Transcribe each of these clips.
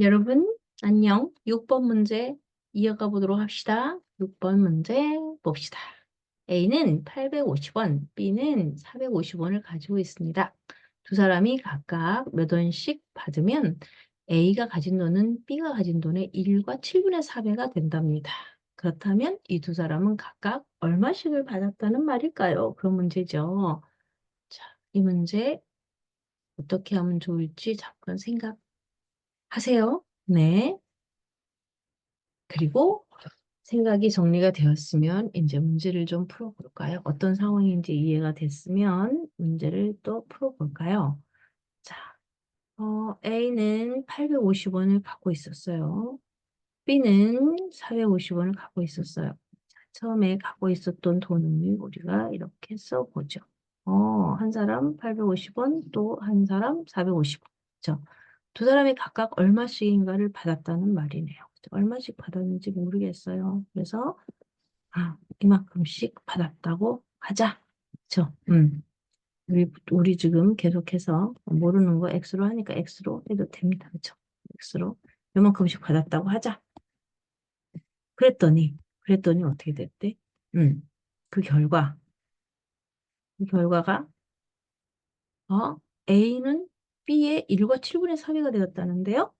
여러분, 안녕. 6번 문제 이어가 보도록 합시다. 6번 문제 봅시다. A는 850원, B는 450원을 가지고 있습니다. 두 사람이 각각 몇 원씩 받으면 A가 가진 돈은 B가 가진 돈의 1과 7분의 4배가 된답니다. 그렇다면 이 두 사람은 각각 얼마씩을 받았다는 말일까요? 그런 문제죠. 자, 이 문제 어떻게 하면 좋을지 잠깐 생각 하세요. 네. 그리고 생각이 정리가 되었으면 이제 문제를 좀 풀어볼까요? 어떤 상황인지 이해가 됐으면 문제를 또 풀어볼까요? 자, 어, A는 850원을 갖고 있었어요. B는 450원을 갖고 있었어요. 자, 처음에 갖고 있었던 돈을 우리가 이렇게 써보죠. 어, 한 사람 850원, 또 한 사람 450원. 그렇죠? 두 사람이 각각 얼마씩인가를 받았다는 말이네요. 얼마씩 받았는지 모르겠어요. 그래서 아, 이만큼씩 받았다고 하자. 그렇죠? 음. 우리, 우리 지금 계속해서 모르는 거 X로 하니까 X로 해도 됩니다. 그렇죠? X로 이만큼씩 받았다고 하자. 그랬더니 그랬더니 어떻게 됐대? 음. 그 결과 그 결과가 어? A는 B의 1과 7분의 3회가 되었다는데요.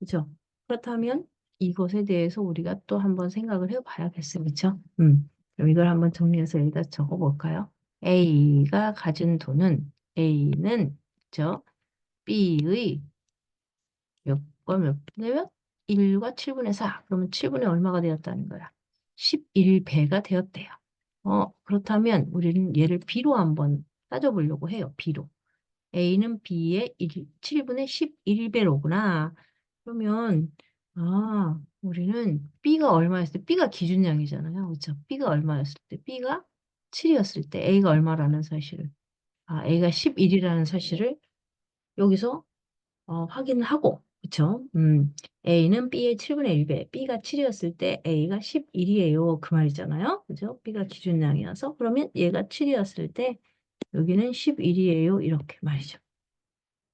그렇죠? 그렇다면 이것에 대해서 우리가 또 한번 생각을 해봐야겠어요. 그렇죠? 음. 그럼 이걸 한번 정리해서 여기다 적어볼까요? A가 가진 돈은 A는 그죠? B의 몇과 몇 분의 몇? 1과 7분의 4. 그러면 7분의 얼마가 되었다는 거야? 11배가 되었대요. 어, 그렇다면 우리는 얘를 B로 한번 따져보려고 해요. B로. A는 B의 1, 7분의 11배로구나. 그러면 아, 우리는 B가 얼마였을 때 B가 기준량이잖아요. 그렇죠? B가 얼마였을 때 B가 7이었을 때 A가 얼마라는 사실을 아, A가 11이라는 사실을 여기서 어, 확인을 하고 그렇죠? 음, A는 B의 7분의 1배, B가 7이었을 때 A가 11이에요. 그 말이잖아요. 그죠? B가 기준량이어서 그러면 얘가 7이었을 때 여기는 11이에요. 이렇게 말이죠.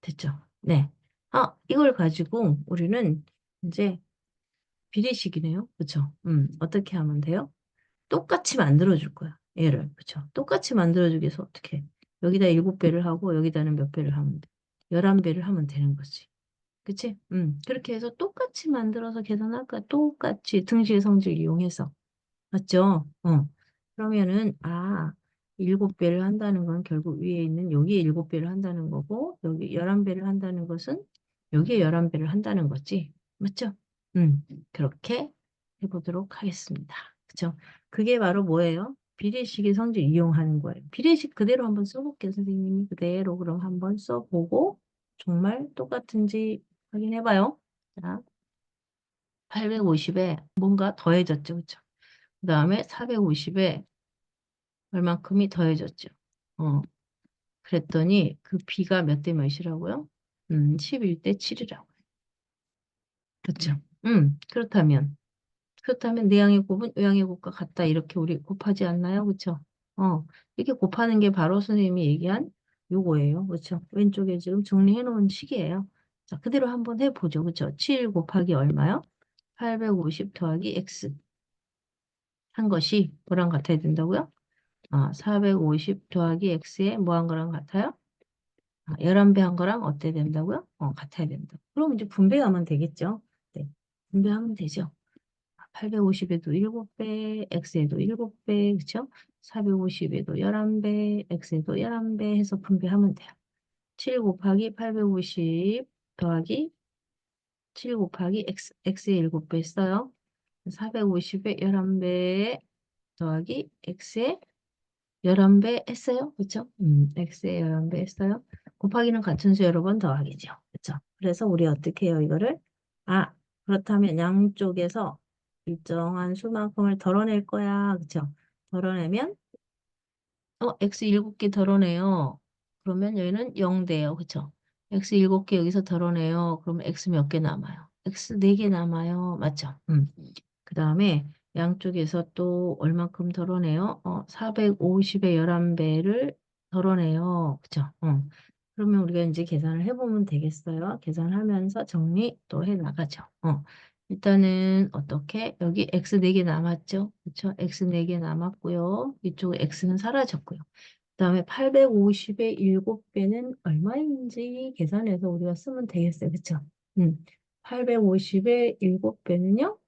됐죠? 네. 아, 이걸 가지고 우리는 이제 비례식이네요. 그쵸? 음, 어떻게 하면 돼요? 똑같이 만들어줄 거야. 얘를. 그쵸? 똑같이 만들어주기 위해서 어떻게? 여기다 7배를 하고 여기다는 몇 배를 하면 돼? 11배를 하면 되는 거지. 그치? 음, 그렇게 해서 똑같이 만들어서 계산할 거야. 똑같이 등식 성질 이용해서. 맞죠? 어. 그러면은, 아, 7배를 한다는 건 결국 위에 있는 여기에 7배를 한다는 거고, 여기 11배를 한다는 것은 여기에 11배를 한다는 거지. 맞죠? 음, 그렇게 해보도록 하겠습니다. 그죠? 그게 바로 뭐예요? 비례식의 성질 이용하는 거예요. 비례식 그대로 한번 써볼게요, 선생님이. 그대로 그럼 한번 써보고 정말 똑같은지 확인해봐요. 자, 850에 뭔가 더해졌죠, 그죠? 그 다음에 450에 얼만큼이 더해졌죠. 어, 그랬더니 그 B가 몇 대 몇이라고요? 음, 11대 7이라고요. 그렇죠? 음, 그렇다면 그렇다면 내양의 곱은 의양의 곱과 같다 이렇게 우리 곱하지 않나요? 그렇죠? 어, 이렇게 곱하는 게 바로 선생님이 얘기한 요거예요. 그렇죠? 왼쪽에 지금 정리해 놓은 식이에요. 자, 그대로 한번 해 보죠. 그렇죠? 7 곱하기 얼마요? 850 더하기 x 한 것이 뭐랑 같아야 된다고요? 아, 450 더하기 x에 뭐 한 거랑 같아요? 아, 11배 한 거랑 어때 된다고요? 어, 같아야 된다. 그럼 이제 분배하면 되겠죠? 네, 분배하면 되죠. 850에도 7배, x에도 7배, 그쵸? 450에도 11배, x에도 11배 해서 분배하면 돼요. 7 곱하기 850 더하기 7 곱하기 x, x에 7배 써요. 450에 11배 더하기 x에 11배 했어요. 그쵸? 음, x에 11배 했어요. 곱하기는 같은 수 여러 번 더하기죠. 그쵸? 그래서 우리 어떻게 해요, 이거를? 아, 그렇다면 양쪽에서 일정한 수만큼을 덜어낼 거야. 그쵸? 덜어내면, 어, x 7개 덜어내요. 그러면 여기는 0대요. 그쵸? x 7개 여기서 덜어내요. 그러면 x 몇 개 남아요? x 4개 남아요. 맞죠? 음. 그 다음에 양쪽에서 또 얼만큼 덜어내요? 어, 450의 11배를 덜어내요. 그쵸? 어. 그러면 우리가 이제 계산을 해보면 되겠어요. 계산하면서 정리 또 해 나가죠. 어. 일단은 어떻게 여기 x 4개 남았죠? 그렇죠? x 4개 남았고요. 이쪽에 x는 사라졌고요. 그 다음에 850의 7배는 얼마인지 계산해서 우리가 쓰면 되겠어요. 그렇죠? 음. 850의 7배는요.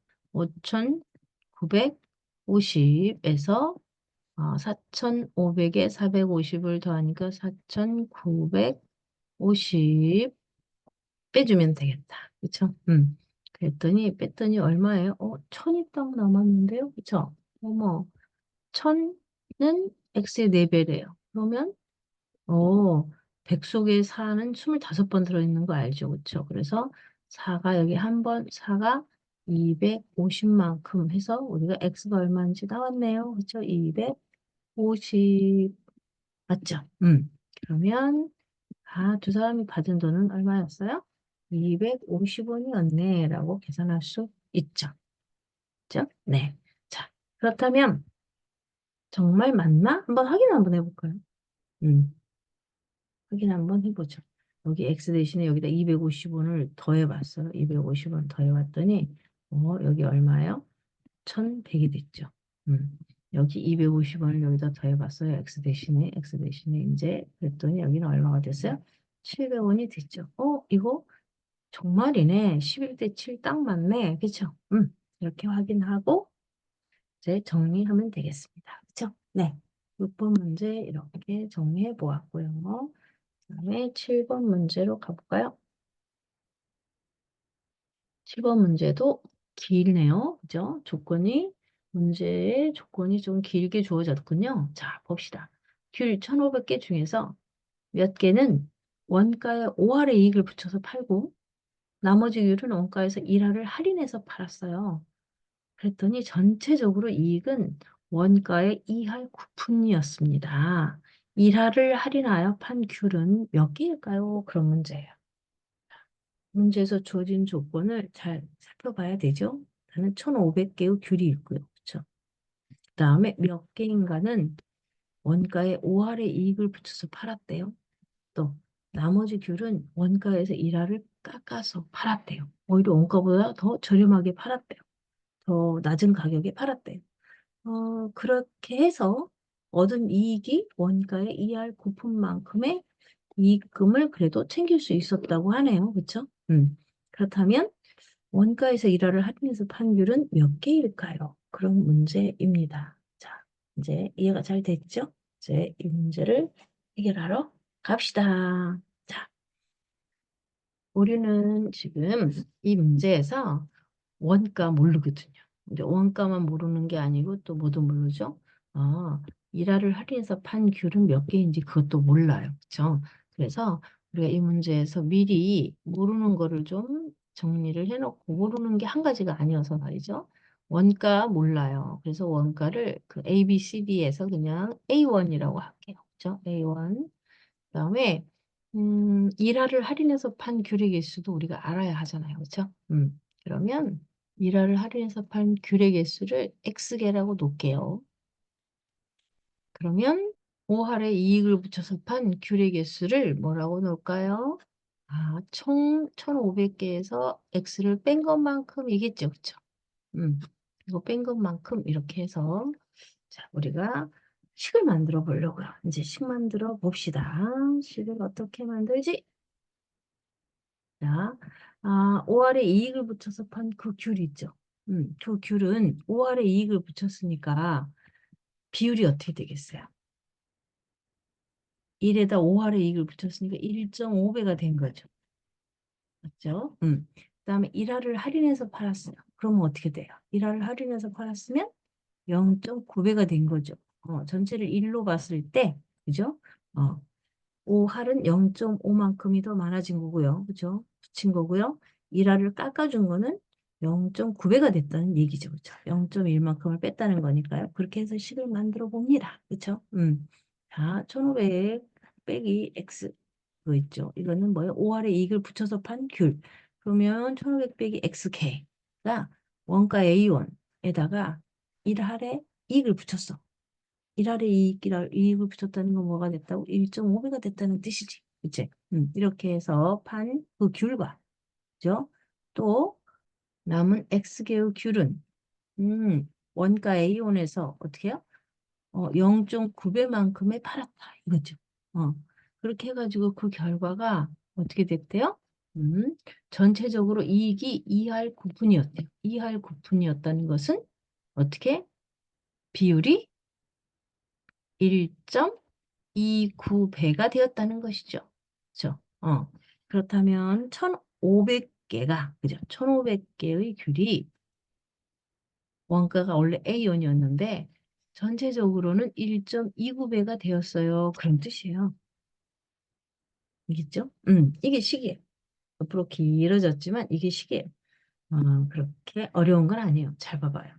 5,950에서 어, 4,500에 450을 더하니까 4,950 빼주면 되겠다. 그쵸? 음. 그랬더니 뺐더니 얼마예요? 어, 1000이 딱 남았는데요? 그쵸? 어머, 1000은 x의 4배래요. 그러면 어, 100 속에 4는 25번 들어있는 거 알죠? 그쵸? 그래서 4가 여기 한 번, 4가 250만큼 해서 우리가 x가 얼마인지 나왔네요. 그쵸? 250 맞죠? 음. 그러면 아, 두 사람이 받은 돈은 얼마였어요? 250원이었네 라고 계산할 수 있죠. 그죠? 네. 자, 그렇다면 정말 맞나? 한번 확인 한번 해볼까요? 음. 확인 한번 해보죠. 여기 x 대신에 여기다 250원을 더해봤어요. 250원 더해봤더니 어, 여기 얼마예요? 1100이 됐죠. 음. 여기 250원을 여기다 더해봤어요. x 대신에 x 대신에 이제 그랬더니 여기는 얼마가 됐어요? 700원이 됐죠. 어 이거 정말이네. 11대 7 딱 맞네. 그쵸? 음, 이렇게 확인하고 이제 정리하면 되겠습니다. 그쵸? 네. 6번 문제 이렇게 정리해 보았고요. 그 다음에 7번 문제로 가볼까요? 7번 문제도 길네요. 그죠? 조건이, 문제의 조건이 좀 길게 주어졌군요. 자, 봅시다. 귤 1500개 중에서 몇 개는 원가에 5할의 이익을 붙여서 팔고 나머지 귤은 원가에서 1할을 할인해서 팔았어요. 그랬더니 전체적으로 이익은 원가의 2할 9푼이었습니다. 1할을 할인하여 판 귤은 몇 개일까요? 그런 문제예요. 문제에서 주어진 조건을 잘 살펴봐야 되죠. 나는 1,500개의 귤이 있고요. 그렇죠? 그 다음에 몇 개인가는 원가에 5할의 이익을 붙여서 팔았대요. 또 나머지 귤은 원가에서 1할을 깎아서 팔았대요. 오히려 원가보다 더 저렴하게 팔았대요. 더 낮은 가격에 팔았대요. 어, 그렇게 해서 얻은 이익이 원가의 2할 9푼만큼의 이익금을 그래도 챙길 수 있었다고 하네요. 그렇죠? 음. 그렇다면 원가에서 1할을 할인해서 판 귤은 몇 개일까요? 그런 문제입니다. 자, 이제 이해가 잘 됐죠? 이제 이 문제를 해결하러 갑시다. 자, 우리는 지금 이 문제에서 원가 모르거든요. 근데 원가만 모르는 게 아니고 또 뭐도 모르죠? 아, 일화를 할인해서 판 귤은 몇 개인지 그것도 몰라요. 그렇죠? 그래서 우리가 이 문제에서 미리 모르는 거를 좀 정리를 해놓고 모르는 게 한 가지가 아니어서 말이죠. 원가 몰라요. 그래서 원가를 그 A, B, C, D에서 그냥 A1이라고 할게요. 그렇죠? A1. 그 다음에 음, 일화를 할인해서 판 귤의 개수도 우리가 알아야 하잖아요. 그렇죠? 음, 그러면 일화를 할인해서 판 귤의 개수를 X개라고 놓을게요. 그러면 5할에 이익을 붙여서 판 귤의 개수를 뭐라고 놓을까요? 아, 총 1500개에서 X를 뺀 것만큼이겠죠. 그쵸? 음, 이거 뺀 것만큼 이렇게 해서 자, 우리가 식을 만들어 보려고요. 이제 식 만들어 봅시다. 식을 어떻게 만들지? 자, 아, 5할에 이익을 붙여서 판 그 귤 있죠. 음, 그 귤은 5할에 이익을 붙였으니까 비율이 어떻게 되겠어요? 1에다 5할의 이익을 붙였으니까 1.5배가 된 거죠. 맞죠? 음. 그 다음에 1할을 할인해서 팔았어요. 그러면 어떻게 돼요? 1할을 할인해서 팔았으면 0.9배가 된 거죠. 어, 전체를 1로 봤을 때, 그죠? 어, 5할은 0.5만큼이 더 많아진 거고요. 그죠? 붙인 거고요. 1할을 깎아준 거는 0.9배가 됐다는 얘기죠. 그죠? 0.1만큼을 뺐다는 거니까요. 그렇게 해서 식을 만들어 봅니다. 그죠? 음. 자, 1500 빼기 x 그거 있죠. 이거는 뭐예요? 5할에 이익을 붙여서 판 귤. 그러면 1500 빼기 xk가 원가 A1에다가 1할에 이익을 붙였어. 1할에 이익이라, 이익을 붙였다는 건 뭐가 됐다고? 1.5배가 됐다는 뜻이지. 그치? 음, 이렇게 해서 판 그 귤과 그죠? 또 남은 X개의 귤은 음, 원가 A온에서 어떻게 해요? 어, 0.9배만큼의 팔았다 이거죠. 어, 그렇게 해가지고 그 결과가 어떻게 됐대요? 음, 전체적으로 이익이 2할 9푼이었대요. 2할 9푼이었다는 것은 어떻게? 비율이 1.29배가 되었다는 것이죠. 그죠? 어, 그렇다면 1,500개가, 그죠? 1,500개의 귤이 원가가 원래 A원이었는데 전체적으로는 1.29배가 되었어요. 그런 뜻이에요. 알겠죠? 음, 이게 시기예요. 앞으로 길어졌지만 이게 시기예요. 어, 그렇게 어려운 건 아니에요. 잘 봐봐요.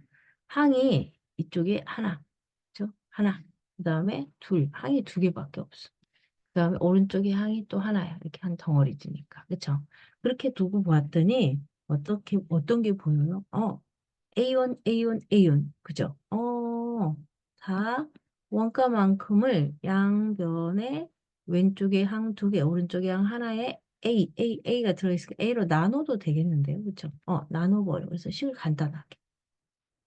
항이 이쪽에 하나, 그죠? 하나. 그 다음에 둘. 항이 두 개밖에 없어. 그 다음에 오른쪽에 항이 또 하나야. 이렇게 한 덩어리지니까. 그쵸? 그렇게 두고 봤더니 어떻게, 어떤 게 보여요? 어, A1, A1, A1. 그죠? 어, 다 원가만큼을 양변에 왼쪽에 항 두 개, 오른쪽에 항 하나에 A, A, A가 들어있으니까 A로 나눠도 되겠는데요. 그쵸? 어, 나눠버려. 그래서 식을 간단하게.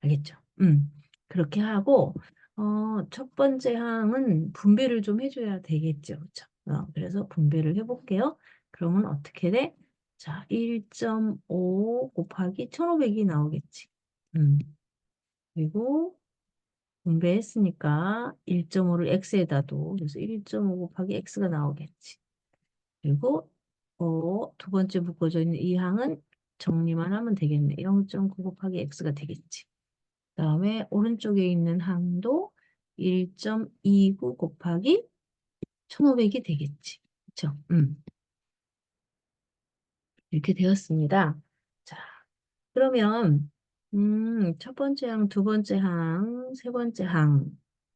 알겠죠? 음, 그렇게 하고, 어, 첫 번째 항은 분배를 좀 해줘야 되겠죠. 그쵸? 어, 그래서 분배를 해볼게요. 그러면 어떻게 돼? 자, 1.5 곱하기 1500이 나오겠지. 음. 그리고 분배했으니까 1.5를 x에다 둬. 그래서 1.5 곱하기 x가 나오겠지. 그리고 어, 두 번째 묶어져 있는 이 항은 정리만 하면 되겠네. 0.9 곱하기 x가 되겠지. 그 다음에 오른쪽에 있는 항도 1.29 곱하기 1500이 되겠지. 그쵸? 음. 이렇게 되었습니다. 자, 그러면 음, 첫 번째 항, 두 번째 항, 세 번째 항.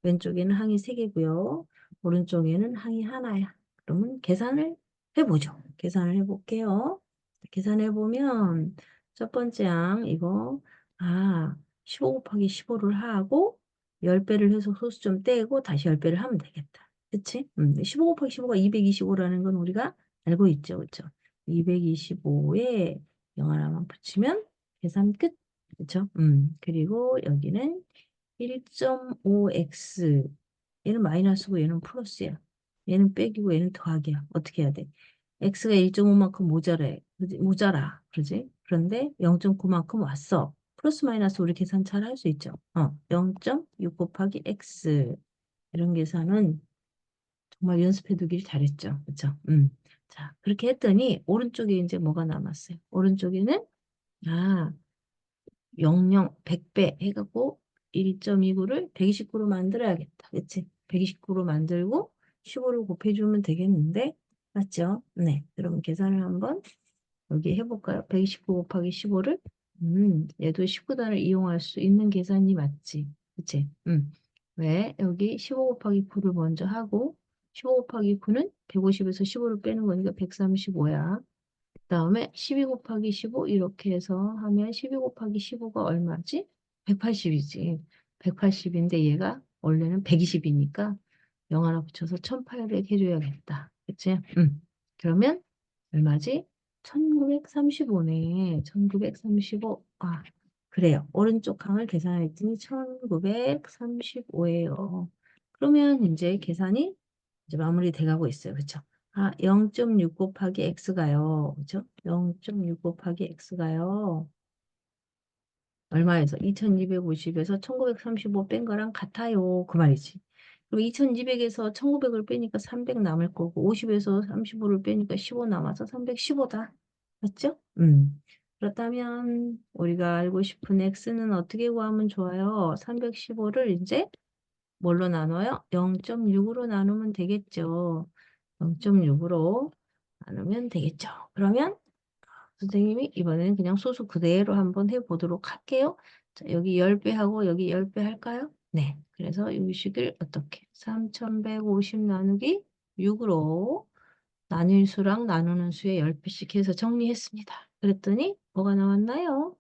왼쪽에는 항이 세 개고요. 오른쪽에는 항이 하나야. 그러면 계산을 해보죠. 계산을 해볼게요. 계산해보면 첫 번째 항 이거 아 15 곱하기 15를 하고 10배를 해서 소수 좀 떼고 다시 10배를 하면 되겠다. 그치? 음, 15 곱하기 15가 225라는 건 우리가 알고 있죠. 그쵸? 225에 0 하나만 붙이면 계산 끝. 그쵸? 음, 그리고 여기는 1.5x 얘는 마이너스고 얘는 플러스야. 얘는 빼기고 얘는 더하기야. 어떻게 해야 돼? x가 1.5만큼 모자래. 그지? 모자라. 그러지? 그런데 0.9만큼 왔어. 플러스 마이너스 우리 계산 잘 할 수 있죠. 어, 0.6 곱하기 x 이런 계산은 정말 연습해 두길 잘했죠. 그쵸? 음. 자, 그렇게 했더니 오른쪽에 이제 뭐가 남았어요? 오른쪽에는 아, 00, 100배 해갖고 1.29를 129로 만들어야겠다. 그치? 129로 만들고 15를 곱해주면 되겠는데 맞죠? 네. 그러면 계산을 한번 여기 해볼까요? 129 곱하기 15를 음, 얘도 19단을 이용할 수 있는 계산이 맞지? 그치? 음. 왜? 여기 15 곱하기 9를 먼저 하고 15 곱하기 9는 150에서 15를 빼는 거니까 135야. 그 다음에 12 곱하기 15 이렇게 해서 하면 12 곱하기 15가 얼마지? 180이지. 180인데 얘가 원래는 120이니까 0 하나 붙여서 1800 해줘야겠다. 그치? 음. 그러면 얼마지? 1935네. 1935. 아, 그래요. 오른쪽 항을 계산했더니 1935예요. 그러면 이제 계산이 이제 마무리 돼 가고 있어요. 그쵸? 아, 0.6 곱하기 x가요. 그죠? 0.6 곱하기 x가요. 얼마에서? 2250에서 1935 뺀 거랑 같아요. 그 말이지. 그럼 2200에서 1900을 빼니까 300 남을 거고 50에서 35를 빼니까 15 남아서 315다. 맞죠? 음. 그렇다면 우리가 알고 싶은 x는 어떻게 구하면 좋아요? 315를 이제 뭘로 나눠요? 0.6으로 나누면 되겠죠. 0.6으로 나누면 되겠죠. 그러면 선생님이 이번에는 그냥 소수 그대로 한번 해보도록 할게요. 자, 여기 10배 하고 여기 10배 할까요? 네. 그래서 이 식을 어떻게? 3150 나누기 6으로 나눌 수랑 나누는 수의 10배씩 해서 정리했습니다. 그랬더니 뭐가 나왔나요?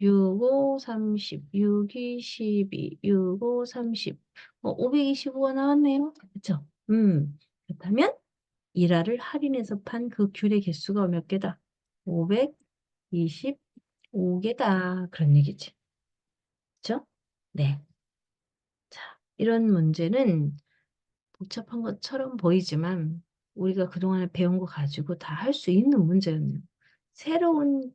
6, 5, 30, 6, 2, 12, 6, 5, 30. 뭐 525가 나왔네요. 그렇죠? 음. 그렇다면 일화를 할인해서 판 그 귤의 개수가 몇 개다? 525개다. 그런 얘기지. 그쵸? 네. 자, 이런 문제는 복잡한 것처럼 보이지만 우리가 그동안에 배운 거 가지고 다 할 수 있는 문제였네요. 새로운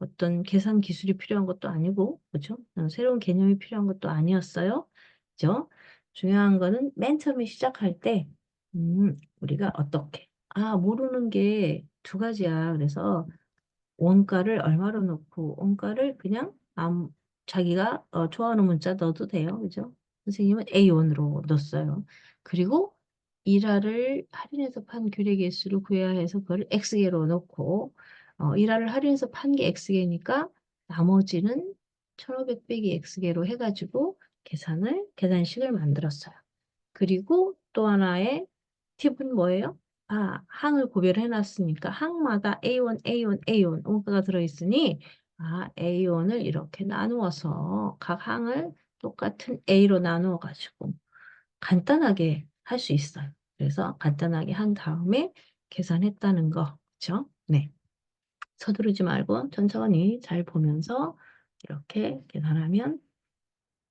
어떤 계산 기술이 필요한 것도 아니고, 그죠? 새로운 개념이 필요한 것도 아니었어요. 그죠? 중요한 거는 맨 처음에 시작할 때, 음, 우리가 어떻게. 아, 모르는 게 두 가지야. 그래서 원가를 얼마로 넣고, 원가를 그냥 아무, 자기가 어, 좋아하는 문자 넣어도 돼요. 그죠? 선생님은 A1으로 넣었어요. 그리고 일화를 할인해서 판 규례 개수를 구해야 해서 그걸 X개로 넣고, 어, 일화를 할인해서 판 게 X개니까 나머지는 1500 빼기 X개로 해가지고 계산을, 계산식을 만들었어요. 그리고 또 하나의 팁은 뭐예요? 아, 항을 구별해 놨으니까 항마다 A1, A1, A1 원가가 들어있으니 아, A1을 이렇게 나누어서 각 항을 똑같은 A로 나누어 가지고 간단하게 할 수 있어요. 그래서 간단하게 한 다음에 계산했다는 거. 그렇죠? 네. 서두르지 말고 천천히 잘 보면서 이렇게 계산하면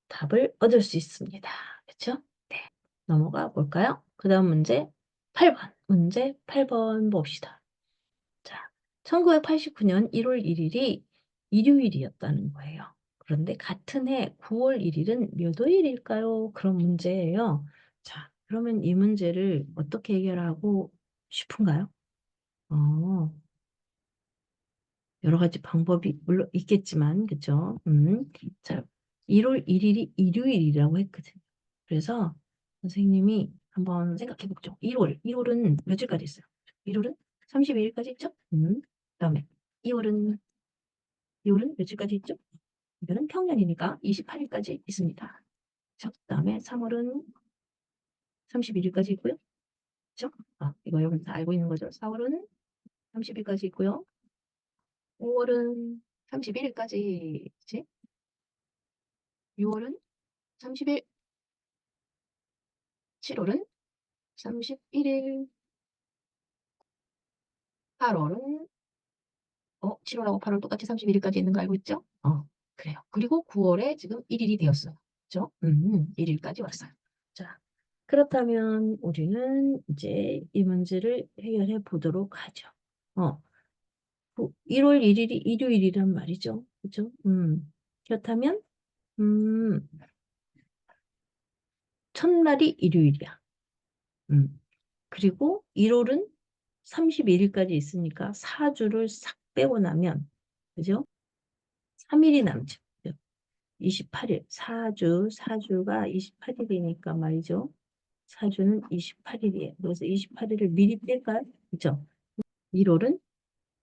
답을 얻을 수 있습니다. 그렇죠? 네. 넘어가 볼까요? 그 다음 문제 8번. 문제 8번 봅시다. 자, 1989년 1월 1일이 일요일이었다는 거예요. 그런데 같은 해 9월 1일은 몇 월일까요? 그런 문제예요. 자, 그러면 이 문제를 어떻게 해결하고 싶은가요? 어, 여러 가지 방법이 물론 있겠지만, 그죠? 음, 자, 1월 1일이 일요일이라고 했거든요. 그래서 선생님이 한번 생각해 보죠. 1월, 1월은 며칠까지 있어요? 1월은 32일까지 있죠? 음, 그다음에 2월은 2월은 며칠까지 있죠? 이거는 평년이니까 28일까지 있습니다. 그 다음에 3월은 31일까지 있고요. 그죠? 아, 이거 여러분 다 알고 있는 거죠? 4월은 30일까지 있고요. 5월은 31일까지, 그치? 6월은 30일, 7월은 31일, 8월은 어, 7월하고 8월 똑같이 31일까지 있는 거 알고 있죠? 어, 그래요. 그리고 9월에 지금 1일이 되었어요. 그죠? 음, 1일까지 왔어요. 자, 그렇다면 우리는 이제 이 문제를 해결해 보도록 하죠. 어, 1월 1일이 일요일이란 말이죠. 그죠? 음, 그렇다면, 음, 첫날이 일요일이야. 음, 그리고 1월은 31일까지 있으니까 4주를 싹 빼고 나면, 그죠? 3일이 남죠. 28일, 4주, 4주가 28일이니까 말이죠. 4주는 28일이에요. 그래서 28일을 미리 뺄까요? 그죠? 1월은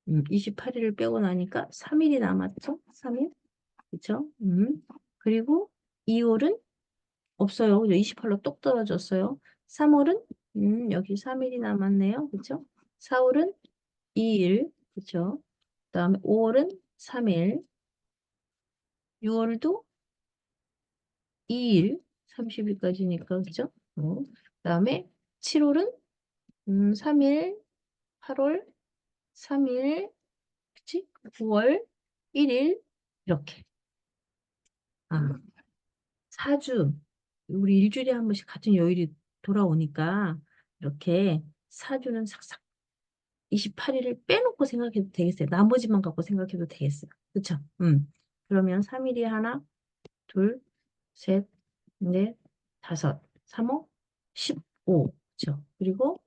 음, 28일을 빼고 나니까 3일이 남았죠? 3일? 그쵸? 음. 그리고 2월은 없어요. 28로 똑 떨어졌어요. 3월은 음, 여기 3일이 남았네요. 그쵸? 4월은 2일. 그쵸? 그 다음에 5월은 3일. 6월도 2일. 30일까지니까. 그죠? 어. 그 다음에 7월은 음, 3일. 8월 3일, 그치? 9월 1일, 이렇게. 아, 4주. 우리 일주일에 한 번씩 같은 요일이 돌아오니까 이렇게 4주는 삭삭 28일을 빼놓고 생각해도 되겠어요. 나머지만 갖고 생각해도 되겠어요. 그쵸? 음. 그러면 3일이 하나, 둘, 셋, 넷, 다섯, 3, 5, 15. 그쵸? 그리고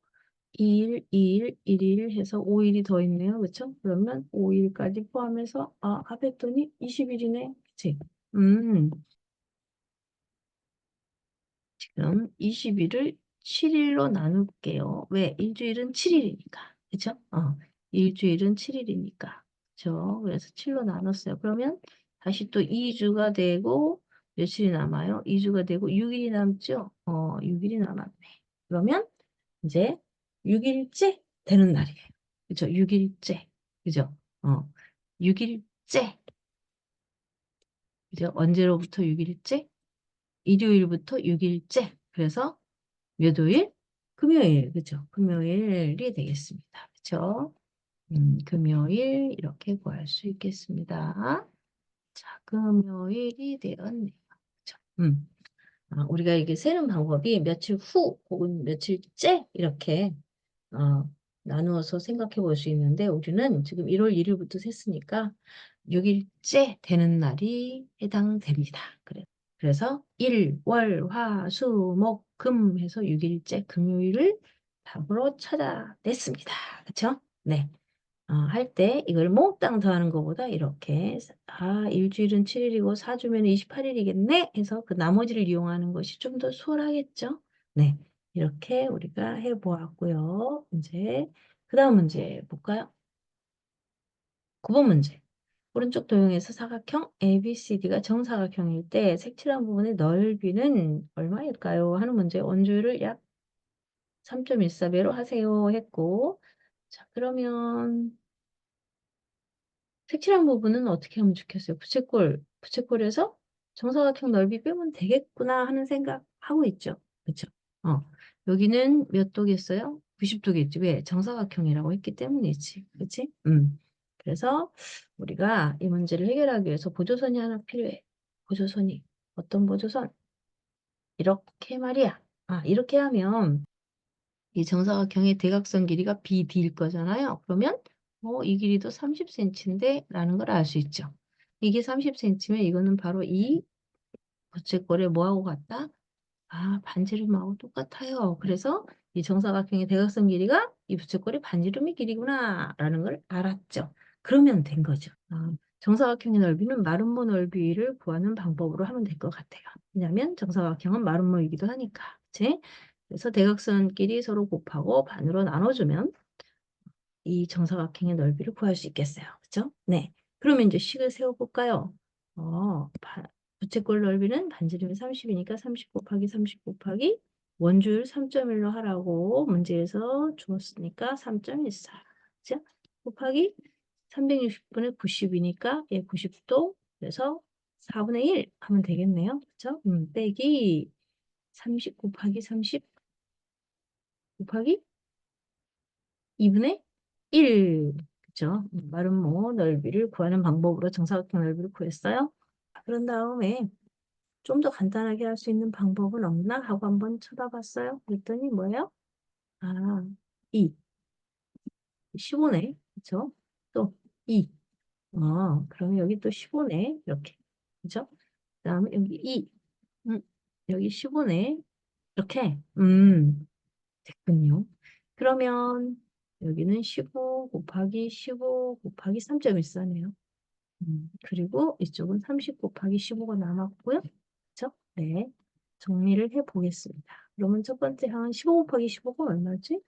2일, 2일, 1일 해서 5일이 더 있네요. 그쵸? 그러면 5일까지 포함해서, 아, 합했더니 20일이네. 그치? 음. 지금 20일을 7일로 나눌게요. 왜? 일주일은 7일이니까. 그쵸? 어. 일주일은 7일이니까. 그쵸? 그래서 7로 나눴어요. 그러면 다시 또 2주가 되고, 며칠이 남아요? 2주가 되고 6일이 남죠? 어, 6일이 남았네. 그러면 이제 6일째 되는 날이에요. 그죠? 6일째. 그죠? 어. 6일째. 그죠? 언제로부터 6일째? 일요일부터 6일째. 그래서 몇 요일? 금요일, 그죠? 금요일이 되겠습니다. 그죠? 음, 금요일 이렇게 구할 수 있겠습니다. 자, 금요일이 되었네요. 그죠? 음. 아, 우리가 이게 세는 방법이 며칠 후 혹은 며칠째 이렇게 어, 나누어서 생각해 볼 수 있는데 우리는 지금 1월 1일부터 셌으니까 6일째 되는 날이 해당됩니다. 그래. 그래서 일, 월, 화, 수, 목, 금 해서 6일째 금요일을 답으로 찾아냈습니다. 그쵸? 네. 어, 할 때 이걸 몽땅 더하는 것보다 이렇게 아 일주일은 7일이고 4주면 28일이겠네 해서 그 나머지를 이용하는 것이 좀 더 수월하겠죠? 네. 이렇게 우리가 해보았고요. 이제 그 다음 문제 볼까요? 9번 문제. 오른쪽 도형에서 사각형 ABCD가 정사각형일 때 색칠한 부분의 넓이는 얼마일까요? 하는 문제 원주율을 약 3.14배로 하세요 했고 자 그러면 색칠한 부분은 어떻게 하면 좋겠어요? 부채꼴, 부채꼴에서 정사각형 넓이 빼면 되겠구나 하는 생각 하고 있죠. 그렇죠? 어, 여기는 몇 도겠어요? 90도겠지. 왜? 정사각형이라고 했기 때문이지. 그렇지? 음. 그래서 우리가 이 문제를 해결하기 위해서 보조선이 하나 필요해. 보조선이. 어떤 보조선? 이렇게 말이야. 아, 이렇게 하면 이 정사각형의 대각선 길이가 BD일 거잖아요. 그러면 어, 이 길이도 30cm인데 라는 걸 알 수 있죠. 이게 30cm면 이거는 바로 이 부채꼴에 뭐하고 같다? 아, 반지름하고 똑같아요. 그래서 이 정사각형의 대각선 길이가 이 부채꼴의 반지름의 길이구나 라는 걸 알았죠. 그러면 된 거죠. 아, 정사각형의 넓이는 마름모 넓이를 구하는 방법으로 하면 될 것 같아요. 왜냐하면 정사각형은 마름모이기도 하니까. 그치? 그래서 대각선끼리 서로 곱하고 반으로 나눠주면 이 정사각형의 넓이를 구할 수 있겠어요. 그죠? 네. 그러면 이제 식을 세워볼까요? 어, 바, 부채꼴 넓이는 반지름이 30이니까 30 곱하기 30 곱하기 원주율 3.1로 하라고 문제에서 주었으니까 3.14. 그죠? 곱하기 360분의 90이니까 얘 90도 그래서 4분의 1 하면 되겠네요. 그죠? 음, 빼기 30 곱하기 30 곱하기 2분의 1. 그죠? 마름모 넓이를 구하는 방법으로 정사각형 넓이를 구했어요. 그런 다음에 좀 더 간단하게 할 수 있는 방법은 없나 하고 한번 쳐다봤어요. 그랬더니 뭐예요? 아, 2. 15네. 그죠? 또 2. 어, 그러면 여기 또 15네. 이렇게. 그죠? 그 다음에 여기 2. 음, 여기 15네. 이렇게. 음, 됐군요. 그러면 여기는 15 곱하기 15 곱하기 3.14네요. 음, 그리고 이쪽은 30 곱하기 15가 남았고요. 그렇죠? 네. 정리를 해 보겠습니다. 그러면 첫 번째 항은 15 곱하기 15가 얼마지?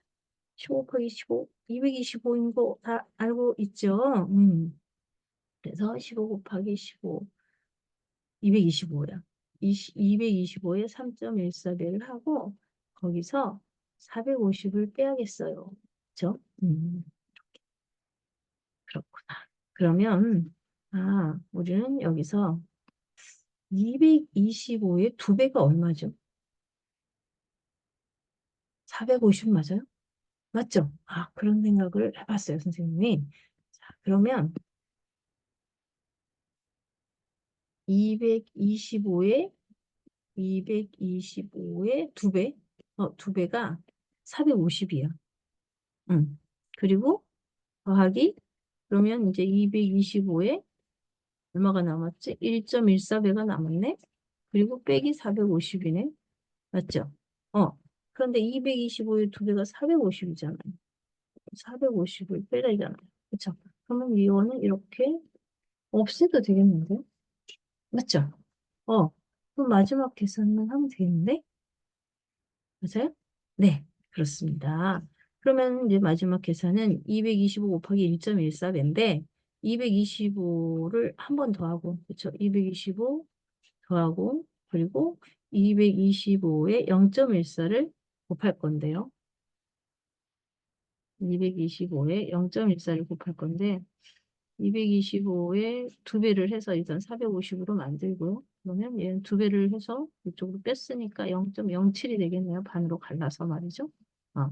15 곱하기 15, 225인 거 다 알고 있죠? 음. 그래서 15 곱하기 15, 225야. 225에 3.14배를 하고 거기서 450을 빼야겠어요. 그렇죠? 음. 그렇구나. 그러면 아, 우리는 여기서 225의 두 배가 얼마죠? 450 맞아요? 맞죠? 아, 그런 생각을 해봤어요, 선생님이. 자, 그러면 225의 225의 두 배, 어, 두 배가 450이야. 응. 그리고 더하기 그러면 이제 225에 얼마가 남았지? 1.14배가 남았네. 그리고 빼기 450이네. 맞죠? 어. 그런데 225의 두 배가 450이잖아요. 450을 빼라이잖아요. 그쵸? 그러면 이거는 이렇게 없애도 되겠는데? 맞죠? 어. 그럼 마지막 계산만 하면 되겠는데? 맞아요? 네. 그렇습니다. 그러면 이제 마지막 계산은 225 곱하기 1.14배인데 225를 한 번 더 하고 그렇죠? 225 더하고 그리고 225에 0.14를 곱할 건데요. 225에 0.14를 곱할 건데 225에 두 배를 해서 일단 450으로 만들고요. 그러면 얘는 두 배를 해서 이쪽으로 뺐으니까 0.07이 되겠네요. 반으로 갈라서 말이죠. 어,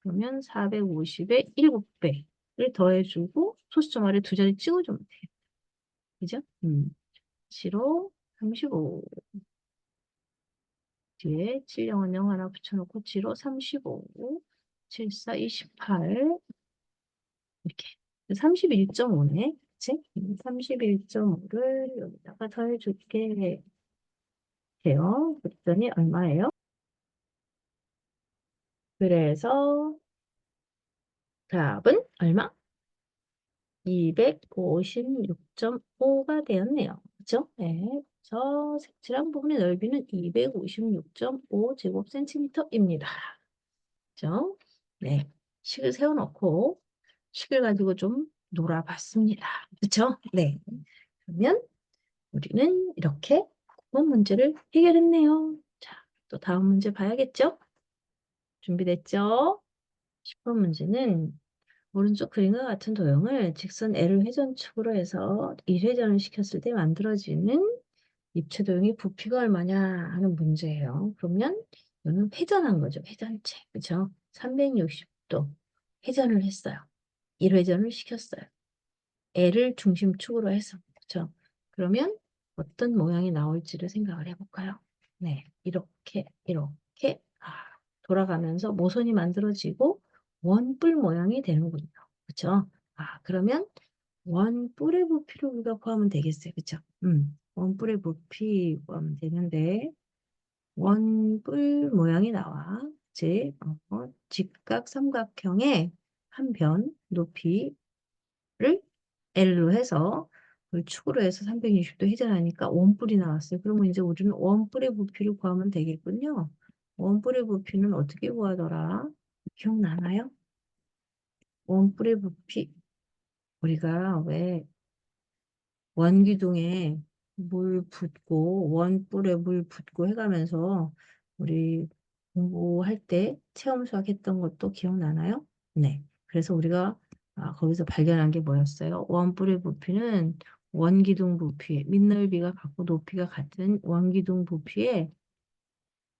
그러면 450에 7배를 더해주고 소수점 아래 두 자리 찍어주면 돼요. 그죠? 음. 7호 35 뒤에 7영은 0 하나 붙여놓고 7호 35 74 28 이렇게 31.5네 그치? 31.5를 여기다가 더해줄게 돼요. 그랬더니 얼마예요? 그래서 답은 얼마? 256.5가 되었네요. 그죠? 네. 그래서 색칠한 부분의 넓이는 256.5제곱센티미터입니다. 그죠? 네. 식을 세워놓고 식을 가지고 좀 놀아봤습니다. 그쵸? 네. 그러면 우리는 이렇게 9번 문제를 해결했네요. 자, 또 다음 문제 봐야겠죠? 준비됐죠? 10번 문제는 오른쪽 그림과 같은 도형을 직선 L을 회전축으로 해서 1회전을 시켰을 때 만들어지는 입체 도형의 부피가 얼마냐 하는 문제예요. 그러면 이거는 회전한 거죠. 회전체. 그죠? 360도 회전을 했어요. 1회전을 시켰어요. L을 중심축으로 해서. 그죠? 그러면 어떤 모양이 나올지를 생각을 해볼까요? 네. 이렇게, 이렇게, 아, 돌아가면서 모선이 만들어지고 원뿔 모양이 되는군요. 그쵸? 아, 그러면 원뿔의 부피를 우리가 구하면 되겠어요. 그쵸? 음, 원뿔의 부피 구하면 되는데, 원뿔 모양이 나와. 즉, 어, 직각 삼각형의 한 변 높이를 L로 해서 축으로 해서 360도 회전하니까 원뿔이 나왔어요. 그러면 이제 우리는 원뿔의 부피를 구하면 되겠군요. 원뿔의 부피는 어떻게 구하더라? 기억나나요? 원뿔의 부피. 우리가 왜 원기둥에 물 붓고 원뿔에 물 붓고 해가면서 우리 공부할 때 체험 수학 했던 것도 기억나나요? 네. 그래서 우리가 아, 거기서 발견한 게 뭐였어요? 원뿔의 부피는 원기둥 부피, 밑넓이가 같고 높이가 같은 원기둥 부피의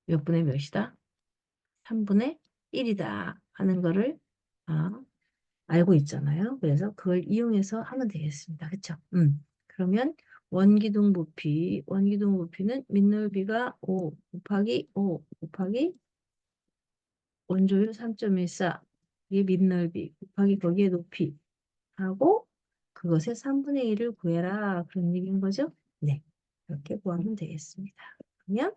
몇 분의 몇이다? 3분의 1이다 하는 거를 아, 알고 있잖아요. 그래서 그걸 이용해서 하면 되겠습니다. 그쵸? 음. 그러면 원기둥 부피, 원기둥 부피는 밑넓이가 5 곱하기 5 곱하기 원조율 3.14 이게 밑넓이 곱하기 거기에 높이 하고 그것의 3분의 1을 구해라 그런 얘기인 거죠? 네. 이렇게 구하면 되겠습니다. 그러면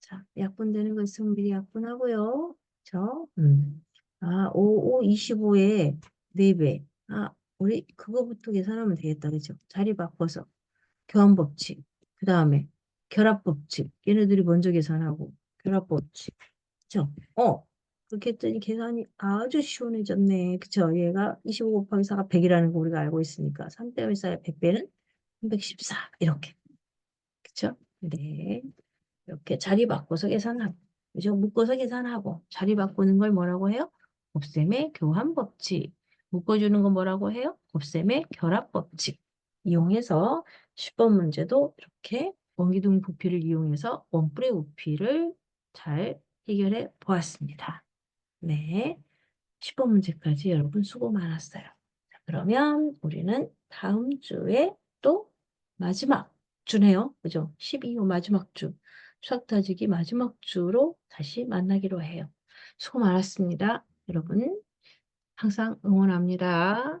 자, 약분되는 거 있으면 미리 약분하고요. 저, 음. 아, 5, 5, 25에 4배. 아, 우리 그거부터 계산하면 되겠다. 그죠? 자리 바꿔서. 교환법칙. 그 다음에 결합법칙. 얘네들이 먼저 계산하고. 결합법칙. 그죠? 어. 그렇게 했더니 계산이 아주 시원해졌네. 그쵸? 얘가 25 곱하기 4가 100이라는 거 우리가 알고 있으니까 3 빼기 4의 100배는 314. 이렇게. 그쵸? 네. 이렇게 자리 바꿔서 계산하고. 그죠? 묶어서 계산하고. 자리 바꾸는 걸 뭐라고 해요? 곱셈의 교환 법칙. 묶어주는 거 뭐라고 해요? 곱셈의 결합 법칙. 이용해서 10번 문제도 이렇게 원기둥 부피를 이용해서 원뿔의 부피를 잘 해결해 보았습니다. 네. 10번 문제까지 여러분 수고 많았어요. 자, 그러면 우리는 다음 주에 또 마지막 주네요. 그죠? 12호 마지막 주. 수학 따지기 마지막 주로 다시 만나기로 해요. 수고 많았습니다. 여러분 항상 응원합니다.